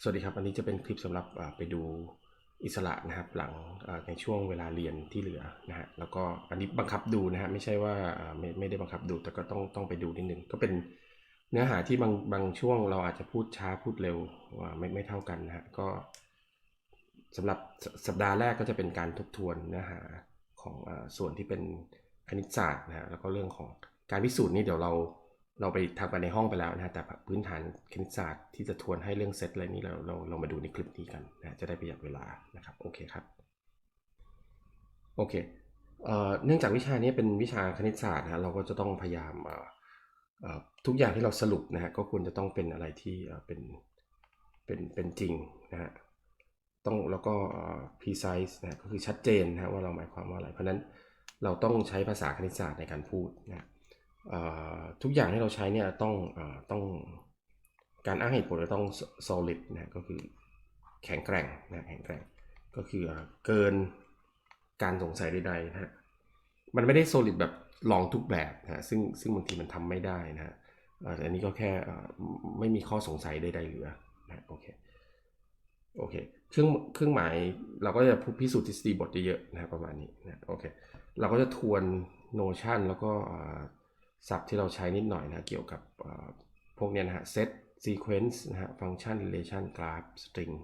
สวัสดีครับ อันนี้จะเป็นคลิปสำหรับไปดูอิสระนะครับหลังในช่วงเวลาเรียนที่เหลือนะฮะแล้วก็อันนี้บังคับดูนะฮะไม่ใช่ว่าไม่ไม่ได้บังคับดูแต่ก็ต้องต้องไปดูนิดนึงก็เป็นเนื้อหาที่บางบางช่วงเราอาจจะพูดช้าพูดเร็วไม่ไม่เท่ากันนะฮะก็สำหรับสสัปดาห์แรกก็จะเป็นการทบทวนเนื้อหาของอส่วนที่เป็นคณิตศาสตร์นะฮะแล้วก็เรื่องของการพิสูจน์นี่เดี๋ยวเรา เราไปทำกันในห้องไปแล้วนะแต่พื้นฐานคณิตศาสตร์ที่จะทวนให้เรื่องเซตอะไรนี้เราเราเรามาดูในคลิปนี้กันนะจะได้ประหยัดเวลานะครับโอเคครับโอเคเอ่อเนื่องจากวิชานี้เป็นวิชาคณิตศาสตร์นะเราก็จะต้องพยายามเอ่อทุกอย่างที่เราสรุปนะฮะก็ควรจะต้องเป็นอะไรที่เอ่อเป็นเป็นเป็นจริงนะฮะต้องแล้วก็เอ่อ precise นะฮะก็คือชัดเจนนะว่าเราหมายความว่าอะไร เพราะนั้นเราต้องใช้ภาษาคณิตศาสตร์ในการพูดนะฮะ ทุกอย่างที่เราใช้เนี่ยต้องอต้องการอ้างเหตุผลจะต้อง solid นะก็คือแข็งแกร่งนะแข็งแกร่งก็คือเอ่อเกินการสงสัยใดๆนะฮะมันไม่ได้ solid แบบลองทุกแบบนะฮะซึ่งซึ่งบางทีมันทำไม่ได้นะฮะเอ่อแต่อันนี้ก็แค่ไม่มีข้อสงสัยใดๆเหลือนะโอเคโอเคเครื่องเครื่องหมายเราก็จะพิสูจน์ทฤษฎีบทเยอะๆนะประมาณนี้นะโอเคเราก็จะทวน notion แล้วก็ ศัพท์ที่เราใช้นิดหน่อยนะเกี่ยวกับพวกเนี้ยนะฮะ set sequence นะฮะ function relation graph string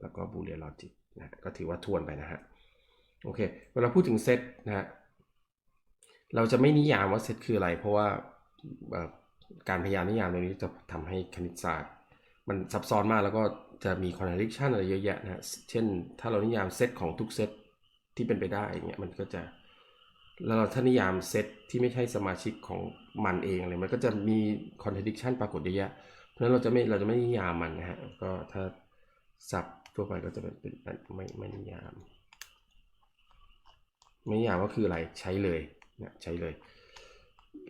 แล้วก็ boolean logic นะก็ถือว่าทวนไปนะฮะ โอเค เวลาพูดถึง set นะฮะ เราจะไม่นิยามว่า set คืออะไร เพราะว่าการพยายามนิยามตรงนี้จะทำให้คณิตศาสตร์ มันซับซ้อนมากแล้วก็จะมี contradiction อะไรเยอะแยะนะฮะ เช่น ถ้าเรานิยามเซตของทุกเซตที่เป็นไปได้อย่างเงี้ยมันก็จะ แล้วเราถ้านิยามเซตที่ไม่ใช่สมาชิกของมันเองอะไรมันก็จะมี contradiction ปรากฏเยอะแยะเพราะฉะนั้นเราจะไม่เราจะไม่นิยามมันนะฮะก็ถ้าศัพท์ทั่วไปก็จะเป็นเป็นไม่ไม่นิยาม ไม่นิยามว่าคืออะไรใช้เลยนะใช้เลย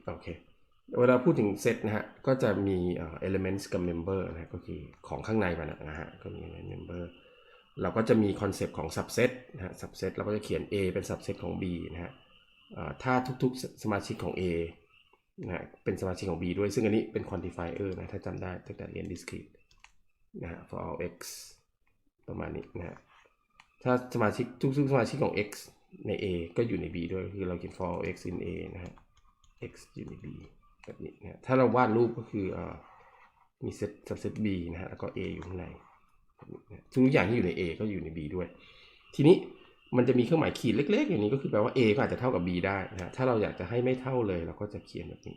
โอเคเวลาพูดถึงเซตนะฮะก็จะมีเอ่อ elements กับ member นะฮะก็คือของข้างในมันนะฮะก็มี member เราก็จะมีคอนเซปต์ของ subset นะฮะ subset เราก็จะเขียน A เป็น subset ของ B นะฮะ ถ้าทุกๆสมาชิกของ A นะเป็นสมาชิกของ B ด้วย ซึ่งอันนี้เป็น quantifier นะ ถ้าจำได้ตั้งแต่เรียน discrete นะฮะ for all x ประมาณนี้นะฮะ ถ้าสมาชิกทุกๆสมาชิกของ x ใน A ก็อยู่ใน B ด้วย คือเราเขียน for all x in A นะฮะ x อยู่ใน B แบบนี้นะฮะถ้าเราวาดรูปก็คืออมีเซต subset B นะฮะ แล้วก็ A อยู่ข้างในทุกอย่างที่อยู่ใน A ก็อยู่ใน B ด้วย ทีนี้ มันจะมีเครื่องหมายขีดเล็ก ๆ อย่างนี้ก็คือแปลว่า A ก็อาจจะเท่ากับ B ได้นะถ้าเราอยากจะให้ไม่เท่าเลยเราก็จะเขียนแบบนี้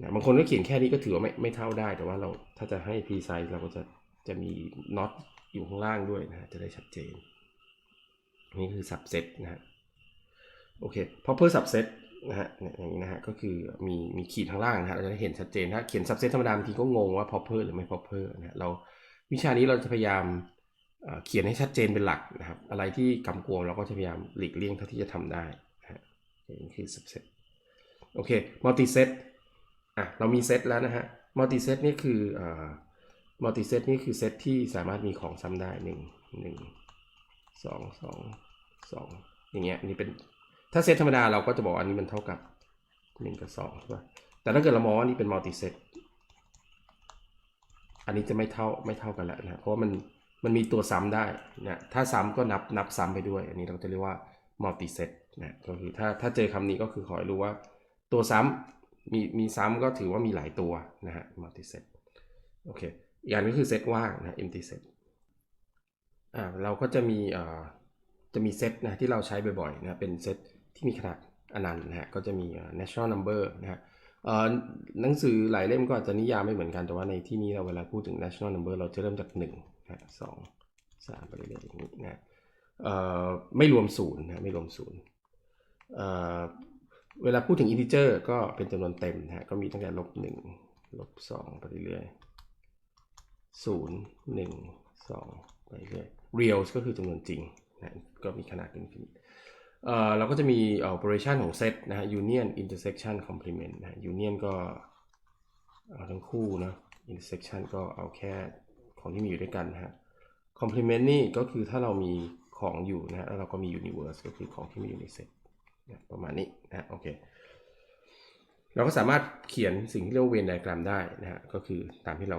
นะบางคนก็เขียนแค่นี้ก็ถือว่าไม่ไม่เท่าได้ แต่ว่าเราถ้าจะให้ precise เราก็จะจะมี not อยู่ข้างล่างด้วยนะจะได้ชัดเจน นี่คือ subset นะฮะโอเค proper subset นะฮะอย่างนี้นะฮะก็คือมีมีขีดข้างล่างนะฮะเราจะได้เห็นชัดเจนถ้าเขียน subset ธรรมดาบางทีก็งงว่า proper หรือไม่ proper นะฮะเราวิชานี้เราจะพยายาม เขียนให้ชัดเจนเป็นหลักนะครับ อะไรที่กำกวมเราก็จะพยายามหลีกเลี่ยงเท่าที่จะทำได้นะฮะนี่คือ subset โอเค multi set อะ เรามีเซตแล้วนะฮะ multi set นี่คืออ่อ multi set นี่คือเซตที่สามารถมีของซ้ำได้หนึ่งหนึ่งสองสองสองอย่างเงี้ยอันนี้เป็น ถ้าเซตธรรมดาเราก็จะบอกอันนี้มันเท่ากับหนึ่งกับสองใช่ป่ะ แต่ถ้าเกิดเรามองว่านี่เป็น multi set อันนี้จะไม่เท่าไม่เท่ากันแล้วนะ เพราะว่ามัน มันมีตัวซ้ำได้นะถ้าซ้ำก็นับนับซ้ำไปด้วย อันนี้เราจะเรียกว่า multi set นะก็คือถ้าถ้าเจอคำนี้ก็คือขอให้รู้ว่า ตัวซ้ำมีมีซ้ำก็ถือว่ามีหลายตัวนะฮะ multi set โอเคอีกอย่างก็คือเซตว่างนะ empty set อ่าเราก็จะมีอ่อจะมีเซตนะที่เราใช้บ่อยๆนะเป็นเซตที่มีขนาดอนันต์นะฮะก็จะมี natural number นะฮะเอ่อหนังสือหลายเล่มก็อาจจะนิยามไม่เหมือนกันแต่ว่าในที่นี้เราเวลาพูดถึง national number เราจะเริ่มจาก 1 นะสองสามไปเรื่อยๆอย่างนี้นะไม่รวมศูนย์นะไม่รวมศูนย์เวลาพูดถึง integer ก็เป็นจำนวนเต็มนะฮะก็มีตั้งแต่ลบหนึ่งลบสองไปเรื่อยศูนย์หนึ่งสองไปเรื่อย reals ก็คือจำนวนจริงนะก็มีขนาดเป็นฟินิตเอ่อเราก็จะมี operation ของ set นะฮะ union intersection complement นะฮะ union ก็เอาทั้งคู่นะ intersection ก็เอาแค่ ของที่มีอยู่ด้วยกันนะฮะ complement นี่ก็คือถ้าเรามีของอยู่นะฮะแล้วเราก็มี universe ก็คือของที่มีอยู่ในเซตนะประมาณนี้นะโอเค เราก็สามารถเขียนสิ่งที่เรียกว่า Venn diagram ได้นะฮะ ก็คือตามที่เรา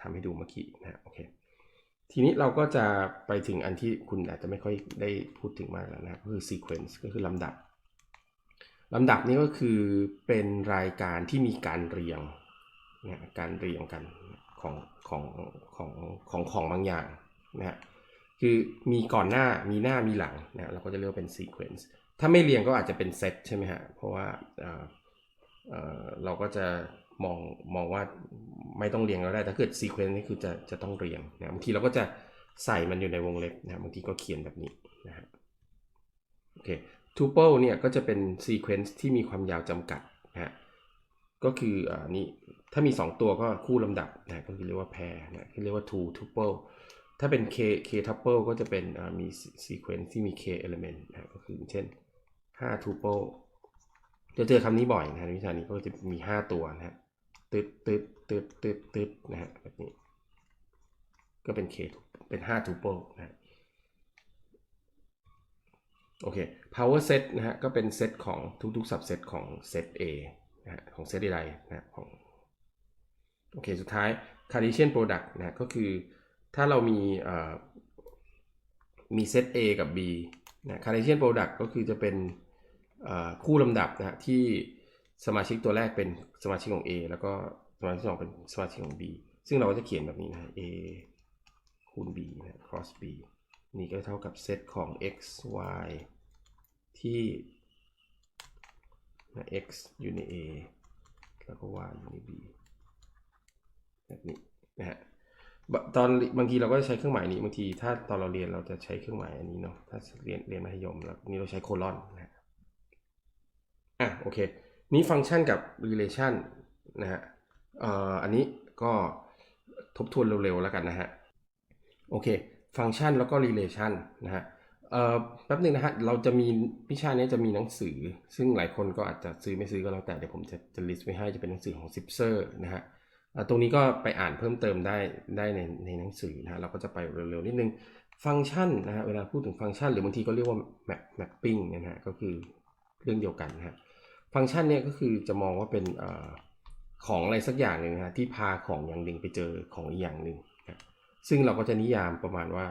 ทำให้ดูเมื่อกี้นะฮะโอเค ทีนี้เราก็จะไปถึงอันที่คุณอาจจะไม่ค่อยได้พูดถึงมากแล้วนะก็คือ sequence ก็คือลำดับลำดับนี้ก็คือเป็นรายการที่มีการเรียงนะการเรียงกัน ของของของของของบางอย่างนะฮะคือมีก่อนหน้ามีหน้ามีหลังนะเราก็จะเรียกว่าเป็น sequence ถ้าไม่เรียงก็อาจจะเป็นเซตใช่ไหมฮะ เพราะว่าเออเเราก็จะมองมองว่าไม่ต้องเรียงก็ได้แต่ถ้าเกิด sequence นี่คือจะจะต้องเรียงนะบางทีเราก็จะใส่มันอยู่ในวงเล็บนะบางทีก็เขียนแบบนี้นะฮะโอเค tuple เนี่ยก็จะเป็น sequence ที่มีความยาวจำกัดนะฮะ ก็คืออ่านี่ถ้ามี 2 ตัวก็คู่ลำดับนะก็คือเรียกว่า pair นะเรียกว่า two tuple ถ้าเป็น k k tuple ก็จะเป็นอ่ามี sequence ที่มี k element นะก็คือเช่น 5 tuple จะเจอคำนี้บ่อยนะในวิชานี้ก็จะมี 5 ตัวนะฮะตึ๊ดตึ๊ดตึ๊ดตึ๊ดตึ๊ดนะฮะแบบนี้ ก็เป็น k เป็น5 tuple นะฮะโอเค power set นะฮะก็เป็นเซตของทุกๆ subset ของเซต A นะของเซตใดๆนะของโอเคสุดท้าย Cartesian product นะฮะก็คือถ้าเรามีมีเซต A กับ B นะ Cartesian product ก็คือจะเป็นคู่ลำดับนะที่สมาชิกตัวแรกเป็นสมาชิกของ A แล้วก็สมาชิกที่สองเป็นสมาชิกของ B ซึ่งเราก็จะเขียนแบบนี้นะ A คูณ B นะ cross B นี่ก็เท่ากับเซตของ x y ที่ x อยู่ใน a แล้วก็ y อยู่ใน b แบบนี้นะฮะตอนบางทีเราก็ใช้เครื่องหมายนี้บางที ถ้าตอนเราเรียนเราจะใช้เครื่องหมายอันนี้เนาะถ้าเรียนเรียนมัธยมแล้วนี่เราใช้โคลอนนะฮะอะโอเค นี่ฟังก์ชันกับ relation นะฮะเอ่ออันนี้ก็ทบทวนเร็วๆแล้วกันนะฮะโอเค ฟังก์ชันแล้วก็ relation นะฮะ เอ่อแป๊บหนึ่งนะฮะ เราจะมีวิชานี้จะมีหนังสือ ซึ่งหลายคนก็อาจจะซื้อไม่ซื้อก็แล้วแต่เดี๋ยวผมจะจะ list ไว้ให้จะเป็นหนังสือของ Zipser นะฮะตรงนี้ก็ไปอ่านเพิ่มเติมได้ได้ในในหนังสือนะฮะเราก็จะไปเร็วๆนิดนึงฟังก์ชันนะฮะเวลาพูดถึงฟังก์ชันหรือบางทีก็เรียกว่า map mapping นะฮะก็คือเรื่องเดียวกันนะฮะฟังก์ชันเนี่ยก็คือจะมองว่าเป็นอของอะไรสักอย่างหนึ่งนะฮะที่พาของอย่างหนึ่งไปเจอของอีกอย่างหนึ่งนะซึ่งเราก็จะนิยามประมาณว่า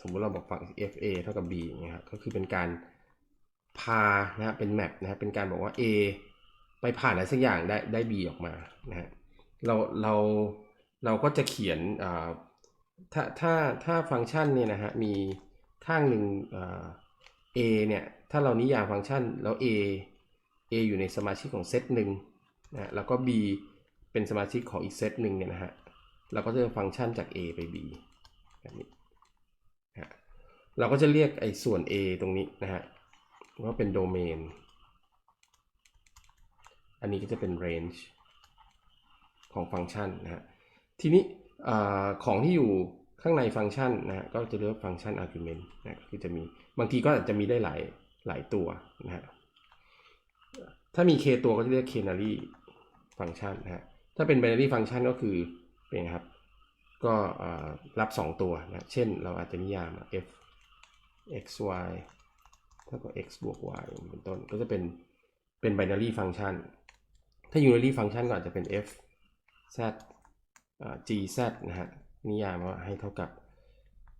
สมมุติเราบอกฝั่ง FA เท่ากับ B อย่างเงี้ยครับก็คือเป็นการพานะฮะเป็นแมปนะฮะเป็นการบอกว่า A ไปผ่านอะไรสักอย่างได้ได้ B ออกมานะฮะเราเราเราก็จะเขียนถ้าถ้าถ้าฟังก์ชันเนี่ยนะฮะมีข้างหนึ่งอ่า A เนี่ยถ้าเรานิยามฟังก์ชันแล้ว A A อยู่ในสมาชิกของเซตหนึ่งนะฮะแล้วก็ B เป็นสมาชิกของอีกเซตหนึ่งเนี่ยนะฮะเราก็จะฟังก์ชันจาก A ไป B แบบนี้ เราก็จะเรียกไอ้ส่วน A ตรงนี้นะฮะว่าเป็นโดเมน อันนี้ก็จะเป็น range ของฟังก์ชันนะฮะ ทีนี้ของที่อยู่ข้างในฟังก์ชันนะฮะก็จะเรียกว่าฟังก์ชัน argument นะคือจะมีบางทีก็อาจจะมีได้หลายหลายตัวนะฮะ ถ้ามี k ตัวก็จะเรียก canary ฟังก์ชันนะฮะ ถ้าเป็น binary function ก็คือเป็นครับ ก็รับ 2 ตัวนะ เช่นเราอาจจะนิยาม f x y เท่ากับ x บวก y เป็นต้นก็จะเป็นเป็น binary function ถ้า unary function ก็อาจจะเป็น f z g z นะฮะนิยามว่าให้เท่ากับ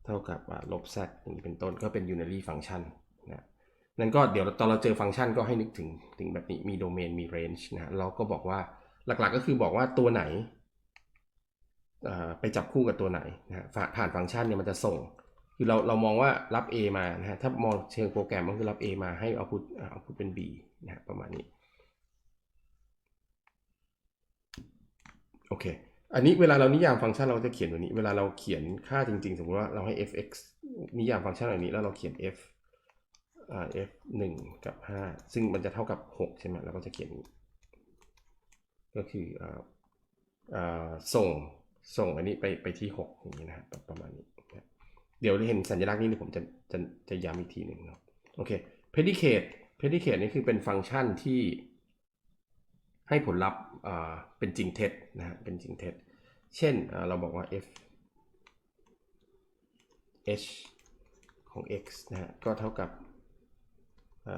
เท่ากับลบ z อย่างนี้เป็นต้นก็เป็น unary function นะนั่นก็เดี๋ยวตอนเราเจอฟังก์ชันก็ให้นึกถึงถึงแบบนี้มีโดเมนมี range นะฮะเราก็บอกว่าหลักๆก็คือบอกว่าตัวไหนไปจับคู่กับตัวไหนนะฮะผ่านฟังก์ชันเนี่ยมันจะส่ง คือเราเรามองว่ารับ A มานะฮะถ้ามองเชิงโปรแกรมก็คือรับ A มาให้เอาพุทเอาพุทเป็น B นะฮะประมาณนี้โอเคอันนี้เวลาเรานิยามฟังก์ชันเราจะเขียนแบบนี้ เวลาเราเขียนค่าจริงๆ สมมติว่าเราให้ f(x) นิยามฟังก์ชันแบบนี้แล้วเราเขียน f อ่า f 1กับ 5 ซึ่งมันจะเท่ากับ 6 ใช่ไหมเราก็จะเขียนก็คืออ่าอ่าส่งส่งอันนี้ไปไปที่ 6 อย่างนี้นะครับประมาณนี้ ดี๋ยวเห็นสัญลักษณ์นี้เดี๋ยวผมจะจะจะย้ำอีกทีหนึ่งเนาะโอเค predicate predicate นี่คือเป็นฟังก์ชันที่ให้ผลลัพธ์อ่าเป็นจริงเท็จนะฮะเป็นจริงเท็จ เช่นเราบอกว่า f h ของ x นะฮะก็เท่ากับ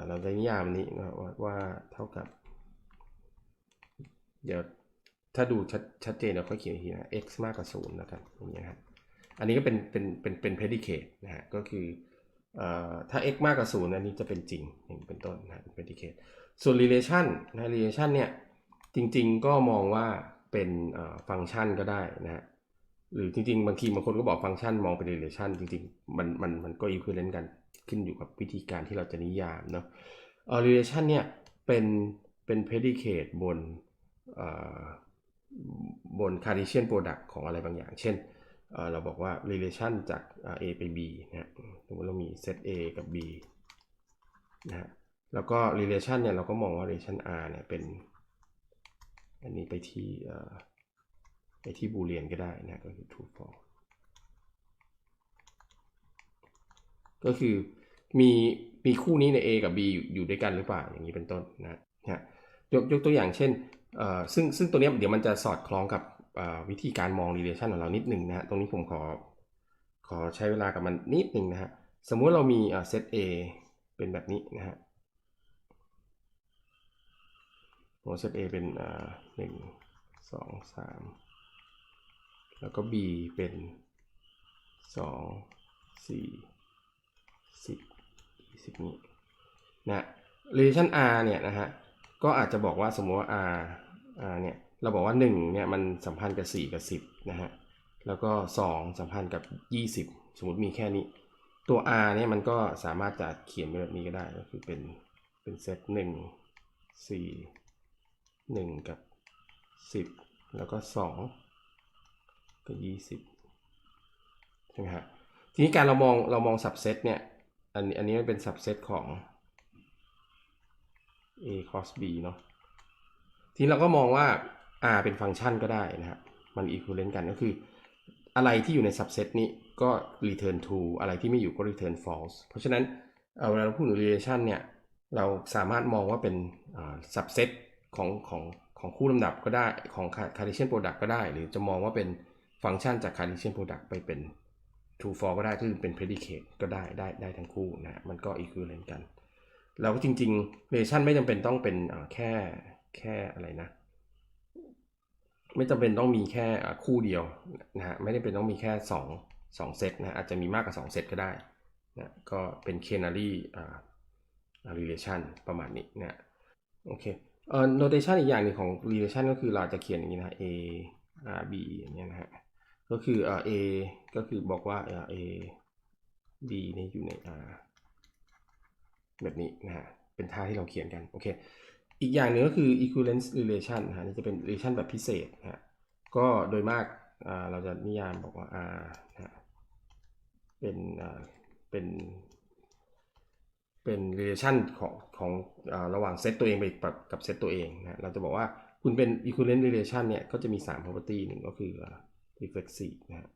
เราจะนิยามนี้นะว่าว่าเท่ากับ เดี๋ยวถ้าดูชัดชัดเจนเราค่อยเขียนอีกทีนะ x มากกว่า0แล้วกันอย่างเงี้ยครับ อันนี้ก็เป็นเป็นเป็นเป็น predicate นะฮะก็คืออถ้า x มากกว่าศูนย์อันนี้จะเป็นจริงอย่งเป็นต้นนะเป็น predicate ส่วน relation นะ relation เนี่ยจริงๆก็มองว่าเป็นฟังก์ชันก็ได้นะฮะหรือจริงๆ บางทีบางคนก็บอกฟังก์ชันมองเป็น relation จริงๆ มันมันมันก็ equivalent กันขึ้นอยู่กับวิธีการที่เราจะนิยามเนาะ relation เนี่ยเป็นเป็น predicate บนบน Cartesian product ของอะไรบางอย่าง เช่น เราบอกว่า relation จาก A ไป B นะฮะสมมติเรามี set A กับ B นะฮะ แล้วก็ relation เนี่ยเราก็มองว่า relation R เนี่ยเป็น อันนี้ไปที่ไปที่บูเลียนก็ได้นะก็คือ true false ก็คือมีมีคู่นี้ใน A กับ B อยู่อยู่ด้วยกันหรือเปล่าอย่างนี้เป็นต้นนะฮะยกยกตัวอย่างเช่นซึ่งซึ่งตัวเนี้ยเดี๋ยวมันจะสอดคล้องกับ วิธีการมอง relation ของเรานิดหนึ่งนะฮะตรงนี้ผมขอขอใช้เวลากับมันนิดหนึ่งนะฮะสมมุติเรามีเอ่อ set A เป็นแบบนี้นะฮะหัวเซต A เป็นหนึ่งสองสามแล้วก็ B เป็นสองสี่สิบยี่สิบนี้นะ relation R เนี่ยนะฮะก็อาจจะบอกว่าสมมติว่า R R เนี่ย เราบอกว่า1เนี่ยมันสัมพันธ์กับ 4 กับ 10นะฮะ แล้วก็ 2 สัมพันธ์กับ 20 สมมติมีแค่นี้ ตัว R เนี่ยมันก็สามารถจะเขียนแบบนี้ก็ได้ ก็คือเป็นเป็นเซตหนึ่งสี่หนึ่งกับสิบแล้วก็สองกับยี่สิบใช่ไหมฮะ ทีนี้การเรามองเรามองสับเซตเนี่ย อันนี้อันนี้มันเป็นสับเซตของ a cos b เนาะทีนี้เราก็มองว่า r เป็นฟังก์ชันก็ได้นะครับมัน equivalent กันก็คือ อะไรที่อยู่ในสับเซตนี้ก็ return true อะไรที่ไม่อยู่ก็ return false เพราะฉะนั้นเอ่อเวลาเราพูดถึง relation เนี่ยเราสามารถมองว่าเป็นอ่า subset ของของของคู่ลำดับก็ได้ของ Cartesian product ก็ได้ หรือจะมองว่าเป็นฟังก์ชันจาก Cartesian product ไปเป็น true false ก็ได้คือเป็น predicate ก็ได้ได้ได้ทั้งคู่นะฮะมันก็ equivalent กันแล้วจริงๆ relation ไม่จำเป็นต้องเป็นอ่าแค่แค่อะไรนะ ไม่จำเป็นต้องมีแค่คู่เดียวนะฮะไม่ได้เป็นต้องมีแค่2 2เซตนะอาจจะมีมากกว่า 2 เซตก็ได้นะก็เป็น canary อ่า relation ประมาณนี้นะโอเคเอ่อ notation อีกอย่างหนึ่งของ relation ก็คือเราจะเขียนอย่างนี้นะ a r b อย่างเงี้ยนะฮะก็คือเอ่อ a ก็คือบอกว่าเอ่อ a b เนี่ยอยู่ใน r แบบนี้นะฮะเป็นท่าที่เราเขียนกันโอเค อีกอย่างหนึ่งก็คือ equivalence relation นะฮะนี่จะเป็น relation แบบพิเศษนะฮะก็โดยมากเราจะนิยามบอกว่า r นะเป็นเป็น เป็น relation ของของอระหว่างเซตตัวเองไปกับกับเซตตัวเองนะเราจะบอกว่าคุณเป็น equivalent relation เนี่ย ก็จะมี 3 property หนึ่งก็คือ reflexive นะฮะ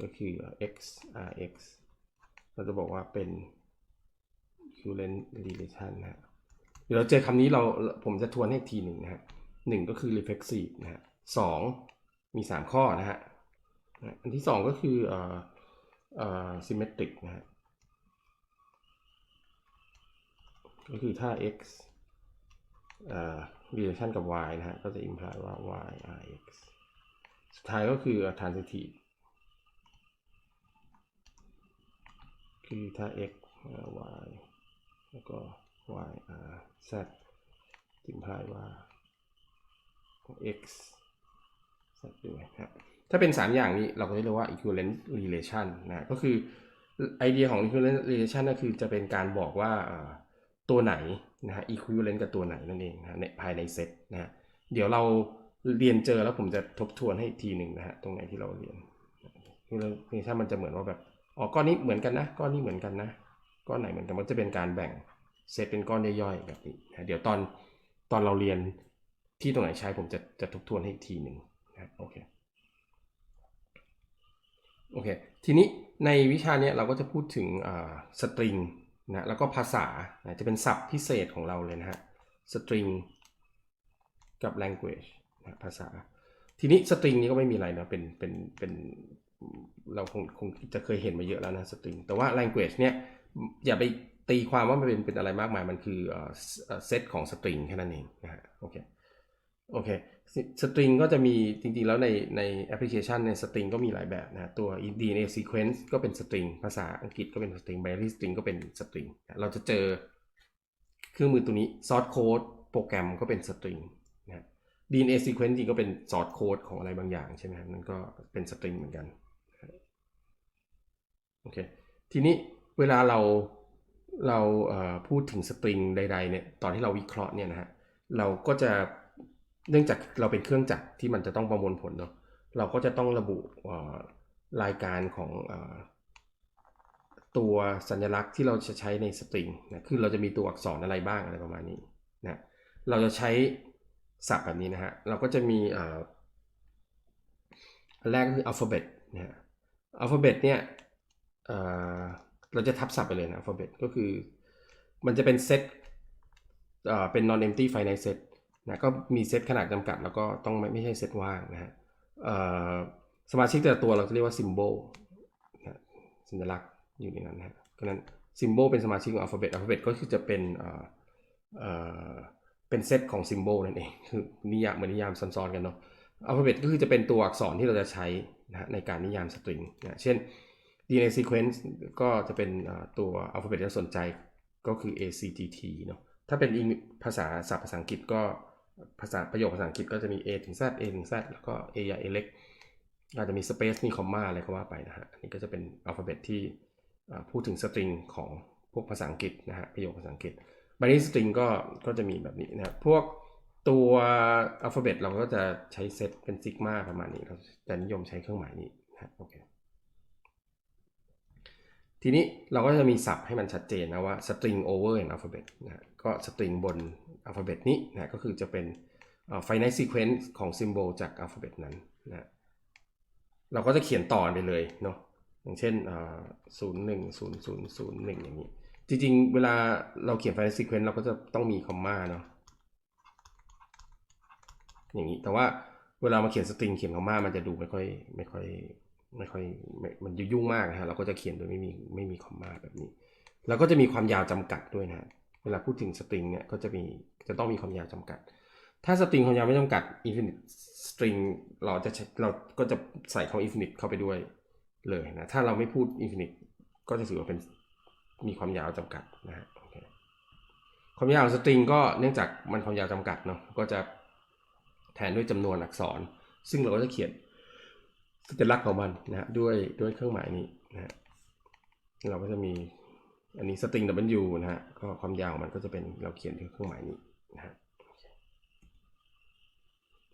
ก็คือ x r x เราจะบอกว่าเป็น equivalent relation นะฮะเดี๋ยวเราเจอคำนี้เราผมจะทวนให้ทีหนึ่งนะฮะหนึ่งก็คือ reflexive นะฮะสองมี 3 ข้อนะฮะอันที่ 2 ก็คืออ่าเอ่อ symmetric นะฮะก็คือถ้า x เอ่อ relation กับ y นะฮะก็จะ imply ว่า y r x สุดท้ายก็คือ transitive คือถ้า x y แล้วก็ y r z imply ว่า x z ด้วยนะครับถ้าเป็น 3 อย่างนี้เราก็จะเรียกว่า equivalent relation นะก็คือไอเดียของ equivalent relation ก็คือจะเป็นการบอกว่าตัวไหนนะฮะ equivalent กับตัวไหนนั่นเองนะในภายในเซตนะฮะเดี๋ยวเราเรียนเจอแล้วผมจะทบทวนให้อีกทีหนึ่งนะฮะตรงไหนที่เราเรียน equivalent relation มันจะเหมือนว่าแบบอ๋อก้อนนี้เหมือนกันนะก้อนนี้เหมือนกันนะ ก้อนไหนเหมือนกันมันจะเป็นการแบ่งเซตเป็นก้อนย่อยๆแบบนี้นะเดี๋ยวตอนตอนเราเรียนที่ตรงไหนใช้ผมจะจะทบทวนให้อีกทีหนึ่งนะโอเคโอเคทีนี้ในวิชาเนี้ยเราก็จะพูดถึงสตริงนะแล้วก็ภาษานะจะเป็นศัพท์พิเศษของเราเลยนะฮะสตริงกับ language นะภาษา ทีนี้สตริงนี้ก็ไม่มีอะไรนะเป็นเป็นเป็นเราคงคงจะเคยเห็นมาเยอะแล้วนะสตริงแต่ว่า language เนี่ย อย่าไปตีความว่ามันเป็นเป็นอะไรมากมาย มันคือเซตของสตริงแค่นั้นเองนะฮะโอเคโอเคสตริงก็จะมีจริงๆ แล้วในในแอปพลิเคชันในสตริงก็มีหลายแบบนะตัว DNA sequence ก็เป็นสตริงภาษาอังกฤษก็เป็นสตริง binary string ก็เป็นสตริงเราจะเจอเครื่องมือตัวนี้ source code โปรแกรมก็เป็นสตริงนะ DNA sequence จริงก็เป็น source code ของอะไรบางอย่างใช่ไหมครับนั่นก็เป็นสตริงเหมือนกันโอเคทีนี้ เวลาเราเราพูดถึงสตริงใดๆเนี่ยตอนที่เราวิเคราะห์เนี่ยนะฮะเราก็จะเนื่องจากเราเป็นเครื่องจักรที่มันจะต้องประมวลผลเนาะเราก็จะต้องระบุรายการของอตัวสัญลักษณ์ที่เราจะใช้ในสตริงนะคือเราจะมีตัวอักษรอะไรบ้างอะไรประมาณนี้นะเราจะใช้ศัพท์แบบนี้นะฮะเราก็จะมีอันแรกคืออัลฟาเบตนะฮะอัลฟาเบตเนี่ย เราจะทับศัพท์ไปเลยนะอัลฟาเบตก็คือ มันจะเป็นเซตเป็น non empty finite set นะก็มีเซตขนาดจำกัด แล้วก็ต้องไม่ไม่ใช่เซตว่างนะฮะสมาชิกแต่ละตัวเราจะเรียกว่า symbol นะสัญลักษณ์อยู่ในนั้นนะฮะเพราะฉะนั้น symbol เป็นสมาชิกของ alphabet alphabet ก็คือจะเป็นเป็นเซตของ symbol นั่นเองคือนิยามเหมือนนิยามซ้อนๆกันเนาะ alphabet ก็คือจะเป็นตัวอักษรที่เราจะใช้นะในการนิยามสตริงนะเช่น DNA sequence ก็จะเป็นตัว alphabet ที่เราสนใจก็คือ ACGT เนาะถ้าเป็นภาษาศัพท์ภาษาอังกฤษก็ภาษาประโยคภาษาอังกฤษก็จะมี A ถึง Z A ถึง Z แล้วก็ A ใหญ่ A เล็กอาจจะมี space มีคอมมาอะไรก็ว่าไปนะฮะ อันนี้ก็จะเป็นอัลฟาเบตที่พูดถึงสตริงของพวกภาษาอังกฤษนะฮะประโยคภาษาอังกฤษบ i นี้สตริงก็ก็จะมีแบบนี้นะครับพวกตัวอัลฟาเบตเราก็จะใช้เซตเป็นซิกมาประมาณนี้เราจะนิยมใช้เครื่องหมายนี้นะโอเค ทีนี้เราก็จะมีศัพท์ให้มันชัดเจนนะว่า string over an alphabet นะก็ string บน alphabet นี้นะก็คือจะเป็น finite sequence ของ symbol จาก alphabet นั้นนะเราก็จะเขียนต่อไปเลยเนาะอย่างเช่นศูนย์หนึ่งศูนย์ศูนย์ศูนย์หนึ่งอย่างนี้ จริงๆ เวลาเราเขียน finite sequence เราก็จะต้องมีคอมมาเนาะอย่างนี้แต่ว่าเวลามาเขียนสตริงเขียนคอมมามันจะดูไม่ค่อยไม่ค่อย ไม่ค่อยม,มันยุ่งมากนะฮะเราก็จะเขียนโดยไม่มีไม่มีคอมมาแบบนี้แล้วก็จะมีความยาวจำกัดด้วยนะเวลาพูดถึงสตริงเนี่ยก็จะมีจะต้องมีความยาวจำกัด ถ้าสตริงความยาวไม่จำกัด infinite string เราจะเราก็จะใส่คำ infinite เข้าไปด้วยเลยนะถ้าเราไม่พูด infinite ก็จะถือว่าเป็นมีความยาวจำกัดนะฮะความยาวสตริงก็เนื่องจากมันความยาวจำกัดเนาะก็จะแทนด้วยจำนวนอักษร ซึ่งเราก็จะเขียน สัญลักษณ์ของมันนะฮะด้วยด้วยเครื่องหมายนี้นะฮะเราก็จะมีอันนี้ string w นะฮะก็ความยาวมันก็จะเป็นเราเขียนด้วยเครื่องหมายนี้นะฮะ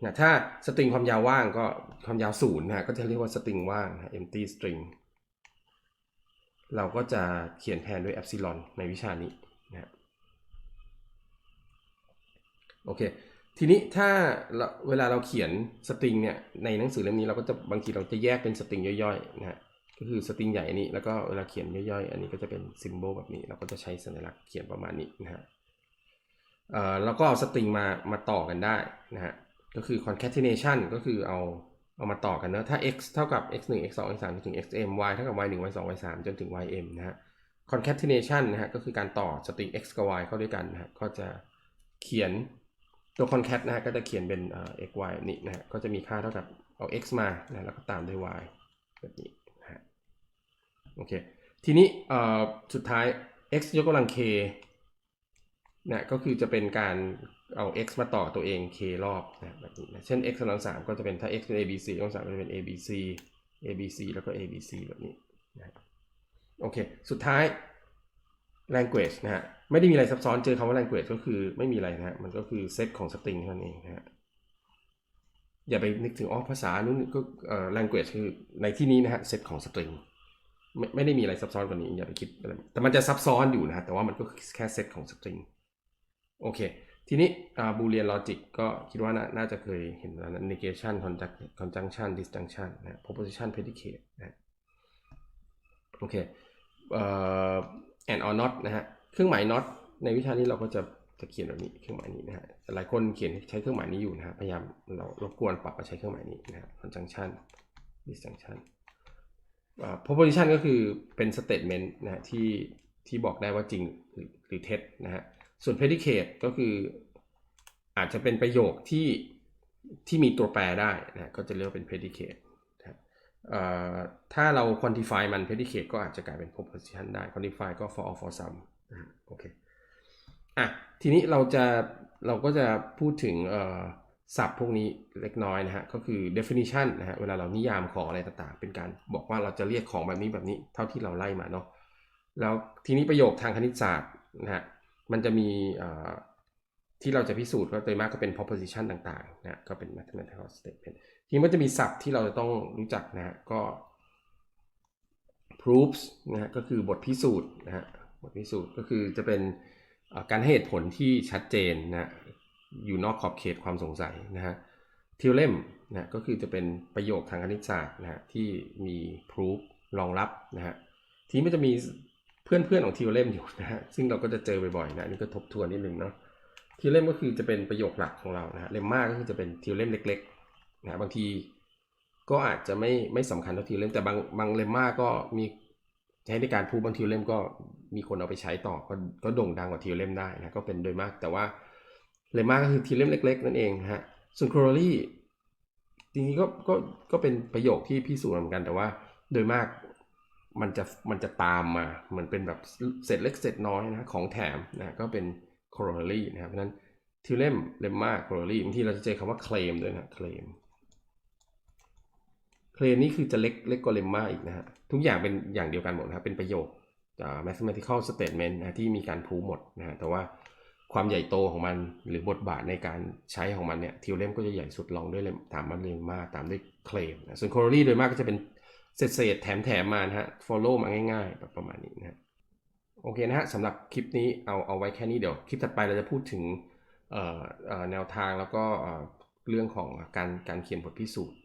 นะถ้าสตริงความยาวว่างก็ความยาวศูนย์นะฮะก็จะเรียกว่าสตริงว่างนะ empty string เราก็จะเขียนแทนด้วย epsilon ในวิชานี้นะฮะโอเค ทีนี้ถ้าเวลาเราเขียนสตริงเนี่ยในหนังสือเล่มนี้เราก็จะบางทีเราจะแยกเป็นสตริงย่อยๆนะฮะก็คือสตริงใหญ่อันนี้แล้วก็เวลาเขียนย่อยๆ อันนี้ก็จะเป็นซิมโบลแบบนี้ เราก็จะใช้สัญลักษณ์เขียนประมาณนี้นะฮะเอ่อแล้วก็เอาสตริงมามาต่อกันได้นะฮะก็คือ concatenation ก็คือเอาเอามาต่อกันเนอะถ้า x เท่ากับ x 1 x 2 x 3จนถึง xm y เท่ากับ y 1 y 2 y 3จนถึง ym นะฮะ concatenation นะฮะก็คือการต่อสตริง x กับ y เข้าด้วยกันนะฮะก็จะเขียน ตัว concat นะฮะก็จะเขียนเป็นเอ่อ x y นี้นะฮะก็จะมีค่าเท่ากับเอา x มานะแล้วก็ตามด้วย y แบบนี้นะฮะโอเคทีนี้สุดท้าย x ยกกำลัง k นะก็คือจะเป็นการเอา x มาต่อตัวเอง k รอบนะแบบนี้นะเช่น x กำลังสามก็จะเป็นถ้า x เป็น abc กำลังสามก็จะเป็น abc abc แล้วก็ abc แบบนี้นะโอเค สุดท้าย language นะฮะ ไม่ได้มีอะไรซับซ้อนเจอคำว่า language ก็คือไม่มีอะไรนะฮะมันก็คือเซตของสตริงเท่านั้นเองนะฮะอย่าไปนึกถึงอ๋อภาษานู้นก็เอ่อ language คือในที่นี้นะฮะเซตของสตริงไม่ไม่ได้มีอะไรซับซ้อนกว่านี้อย่าไปคิดอะไรแต่มันจะซับซ้อนอยู่นะฮะแต่ว่ามันก็แค่เซตของสตริงโอเค ทีนี้อ่า boolean logic ก็คิดว่าน่าน่าจะเคยเห็นแล้วนะ negation conjunct- conjunction disjunction นะ proposition predicate นะโอเคเอ่อ and or not นะฮะ เครื่องหมาย not ในวิชานี้เราก็จะจะเขียนแบบนี้เครื่องหมายนี้นะฮะหลายคนเขียนใช้เครื่องหมายนี้อยู่นะฮะพยายามเรารบกวนปรับมาใช้เครื่องหมายนี้นะฮะ conjunction disjunction อ่า proposition ก็คือเป็น statement นะฮะที่ที่บอกได้ว่าจริงหรือหรือเท็จนะฮะส่วน predicate ก็คืออาจจะเป็นประโยคที่ที่มีตัวแปรได้นะก็จะเรียกว่าเป็น predicate นะครับเอ่อถ้าเรา quantify มัน predicate ก็อาจจะกลายเป็น proposition ได้ quantify ก็ for all for some โอเคอะทีนี้เราจะเราก็จะพูดถึงศัพท์พวกนี้เล็กน้อยนะฮะก็คือ definition นะฮะเวลาเรานิยามของอะไรต่างๆ เป็นการบอกว่าเราจะเรียกของแบบนี้แบบนี้เท่าที่เราไล่มาเนาะแล้วทีนี้ประโยคทางคณิตศาสตร์นะฮะมันจะมีที่เราจะพิสูจน์ก็โดยมากก็เป็น proposition ต่างๆนะก็เป็น mathematical statement ทีนี้มันจะมีศัพท์ที่เราจะต้องรู้จักนะฮะก็ proofs นะฮะก็คือบทพิสูจน์นะฮะ บทพิสูจน์ก็คือจะเป็นการให้เหตุผลที่ชัดเจนนะฮะอยู่นอกขอบเขตความสงสัยนะฮะ theorem นะก็คือจะเป็นประโยคทางคณิตศาสตร์นะฮะที่มี proof รองรับนะฮะทีนี้มันจะมีเพื่อนๆของ theorem อยู่นะฮะซึ่งเราก็จะเจอบ่อยๆนะนี่ก็ทบทวนนิดนึงเนาะทีเลมก็คือจะเป็นประโยคหลักของเรานะฮะเลมมาก็คือจะเป็นทีเลมเล็กๆนะฮะบางทีก็อาจจะไม่ไม่สำคัญเท่าทีเลมแต่บางบางเลมมาก็มีใช้ในการพูดบางทีเลมก็ มีคนเอาไปใช้ต่อก็ก็โด่งดังกว่าทีเลมได้นะก็เป็นโดยมาก แต่ว่าเลมมาก็คือทีเลมเล็ก ๆ นั่นเองนะฮะส่วนโคโรลี่จริงๆก็ก็ก็เป็นประโยคที่พิสูจน์เหมือนกัน แต่ว่าโดยมากมันจะมันจะตามมาเหมือนเป็นแบบเศษเล็กเศษน้อยนะของแถมนะก็เป็น corollary นะครับเพราะนั้น theorem lemma corollary บางทีเราจะเจอคำว่า claim ด้วยนะ claim claim นี่คือจะเล็กเล็กกว่า lemma อีกนะฮะทุกอย่างเป็นอย่างเดียวกันหมดนะครับเป็นประโยค mathematical statement นะที่มีการพูหมดนะฮะแต่ว่าความใหญ่โตของมันหรือบทบาทในการใช้ของมันเนี่ย theorem ก็จะใหญ่สุดรองด้วย lem ตามมา lemma ตามด้วย claim นะส่วน corollary โดยมากก็จะเป็นเศษๆแถมๆมมานะฮะ follow มาง่ายๆแบบประมาณนี้นะโอเคนะฮะสำหรับคลิปนี้เอาเอาไว้แค่นี้เดี๋ยว คลิปถัดไปเราจะพูดถึงแนวทางแล้วก็เรื่องของการการเขียนบทพิสูจน์